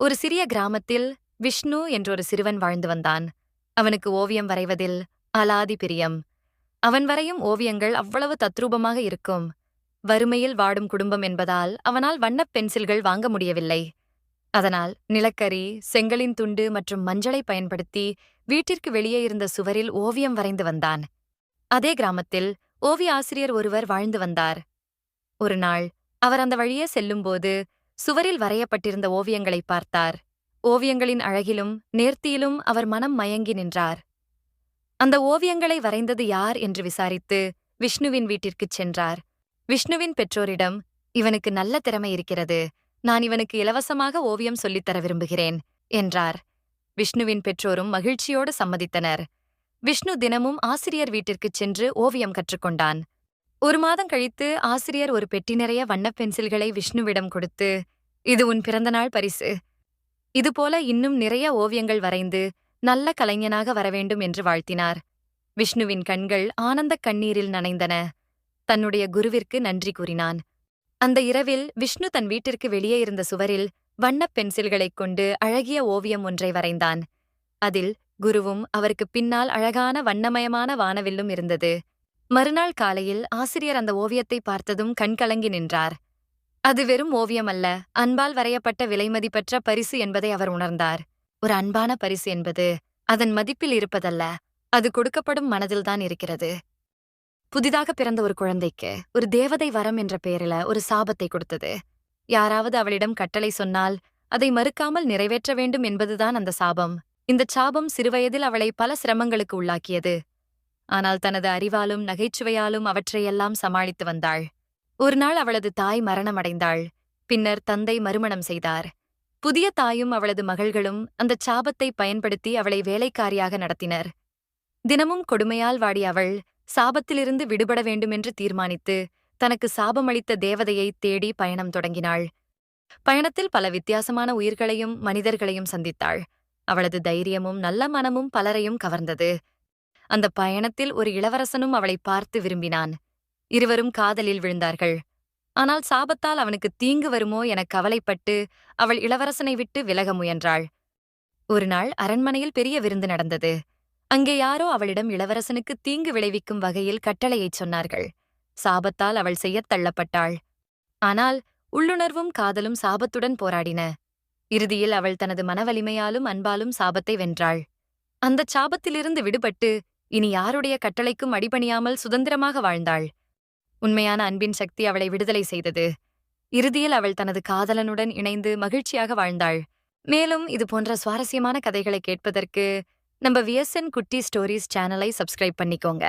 ஒரு சிறிய கிராமத்தில் விஷ்ணு என்றொரு சிறுவன் வாழ்ந்து வந்தான். அவனுக்கு ஓவியம் வரைவதில் அலாதி பிரியம். அவன் வரையும் ஓவியங்கள் அவ்வளவு தத்ரூபமாக இருக்கும். வறுமையில் வாடும் குடும்பம் என்பதால் அவனால் வண்ணப் பென்சில்கள் வாங்க முடியவில்லை. அதனால் நிலக்கரி செங்கலின் துண்டு மற்றும் மஞ்சளை பயன்படுத்தி வீட்டிற்கு வெளியே இருந்த சுவரில் ஓவியம் வரைந்து வந்தான். அதே கிராமத்தில் ஓவிய ஆசிரியர் ஒருவர் வாழ்ந்து வந்தார். ஒரு நாள் அவர் அந்த வழியே செல்லும்போது சுவரில் வரையப்பட்டிருந்த ஓவியங்களை பார்த்தார். ஓவியங்களின் அழகிலும் நேர்த்தியிலும் அவர் மனம் மயங்கி நின்றார். அந்த ஓவியங்களை வரைந்தது யார் என்று விசாரித்து விஷ்ணுவின் வீட்டிற்குச் சென்றார். விஷ்ணுவின் பெற்றோரிடம் இவனுக்கு நல்ல திறமை இருக்கிறது. நான் இவனுக்கு இலவசமாக ஓவியம் சொல்லித்தர விரும்புகிறேன் என்றார். விஷ்ணுவின் பெற்றோரும் மகிழ்ச்சியோடு சம்மதித்தனர். விஷ்ணு தினமும் ஆசிரியர் வீட்டிற்குச் சென்று ஓவியம் கற்றுக்கொண்டான் ஒரு மாதம் கழித்து ஆசிரியர் ஒரு பெட்டி நிறைய வண்ணப் பென்சில்களை விஷ்ணுவிடம் கொடுத்து இது உன் பிறந்தநாள் பரிசு. இதுபோல இன்னும் நிறைய ஓவியங்கள் வரைந்து நல்ல கலைஞனாக வரவேண்டும் என்று வாழ்த்தினார். விஷ்ணுவின் கண்கள் ஆனந்தக் கண்ணீரில் நனைந்தன. தன்னுடைய குருவிற்கு நன்றி கூறினான். அந்த இரவில் விஷ்ணு தன் வீட்டிற்கு வெளியே இருந்த சுவரில் வண்ணப் பென்சில்களைக் கொண்டு அழகிய ஓவியம் ஒன்றை வரைந்தான். அதில் குருவும் அவருக்கு பின்னால் அழகான வண்ணமயமான வானவில்லும் இருந்தது. மறுநாள் காலையில் ஆசிரியர் அந்த ஓவியத்தை பார்த்ததும் கண்கலங்கி நின்றார். அது வெறும் ஓவியம் அல்ல அன்பால் வரையப்பட்ட விலைமதிப்பற்ற பரிசு என்பதை அவர் உணர்ந்தார். ஒரு அன்பான பரிசு என்பது அதன் மதிப்பில் இருப்பதல்ல அது கொடுக்கப்படும் மனதில்தான் இருக்கிறது. புதிதாக பிறந்த ஒரு குழந்தைக்கு ஒரு தேவதை வரம் என்ற பெயரில ஒரு சாபத்தை கொடுத்தது. யாராவது அவளிடம் கட்டளை சொன்னால் அதை மறுக்காமல் நிறைவேற்ற வேண்டும் என்பதுதான் அந்த சாபம். இந்த சாபம் சிறுவயதில் அவளை பல சிரமங்களுக்கு உள்ளாக்கியது. ஆனால் தனது அறிவாலும் நகைச்சுவையாலும் அவற்றையெல்லாம் சமாளித்து வந்தாள். ஒரு நாள் அவளது தாய் மரணமடைந்தாள். பின்னர் தந்தை மறுமணம் செய்தார். புதிய தாயும் அவளது மகள்களும் அந்தச் சாபத்தை பயன்படுத்தி அவளை வேலைக்காரியாக நடத்தினர். தினமும் கொடுமையால் வாடிய அவள் சாபத்திலிருந்து விடுபட வேண்டுமென்று தீர்மானித்து தனக்கு சாபமளித்த தேவதையை தேடி பயணம் தொடங்கினாள். பயணத்தில் பல வித்தியாசமான உயிர்களையும் மனிதர்களையும் சந்தித்தாள். அவளது தைரியமும் நல்ல மனமும் பலரையும் கவர்ந்தது. அந்த பயணத்தில் ஒரு இளவரசனும் அவளை பார்த்து விரும்பினான். இருவரும் காதலில் விழுந்தார்கள். ஆனால் சாபத்தால் அவனுக்கு தீங்கு வருமோ என கவலைப்பட்டு அவள் இளவரசனை விட்டு விலக முயன்றாள். ஒரு நாள் அரண்மனையில் பெரிய விருந்து நடந்தது. அங்கே யாரோ அவளிடம் இளவரசனுக்கு தீங்கு விளைவிக்கும் வகையில் கட்டளையைச் சொன்னார்கள். சாபத்தால் அவள் செய்யத் தள்ளப்பட்டாள். ஆனால் உள்ளுணர்வும் காதலும் சாபத்துடன் போராடின. இறுதியில் அவள் தனது மனவலிமையாலும் அன்பாலும் சாபத்தை வென்றாள். அந்தச் சாபத்திலிருந்து விடுபட்டு இனி யாருடைய கட்டளைக்கும் அடிபணியாமல் சுதந்திரமாக வாழ்ந்தாள்? உண்மையான அன்பின் சக்தி அவளை விடுதலை செய்தது. இறுதியில் அவள் தனது காதலனுடன் இணைந்து மகிழ்ச்சியாக வாழ்ந்தாள். மேலும் இது போன்ற சுவாரஸ்யமான கதைகளை கேட்பதற்கு நம்ம விஎஸ்என் குட்டி ஸ்டோரிஸ் சேனலை சப்ஸ்கிரைப் பண்ணிக்கோங்க.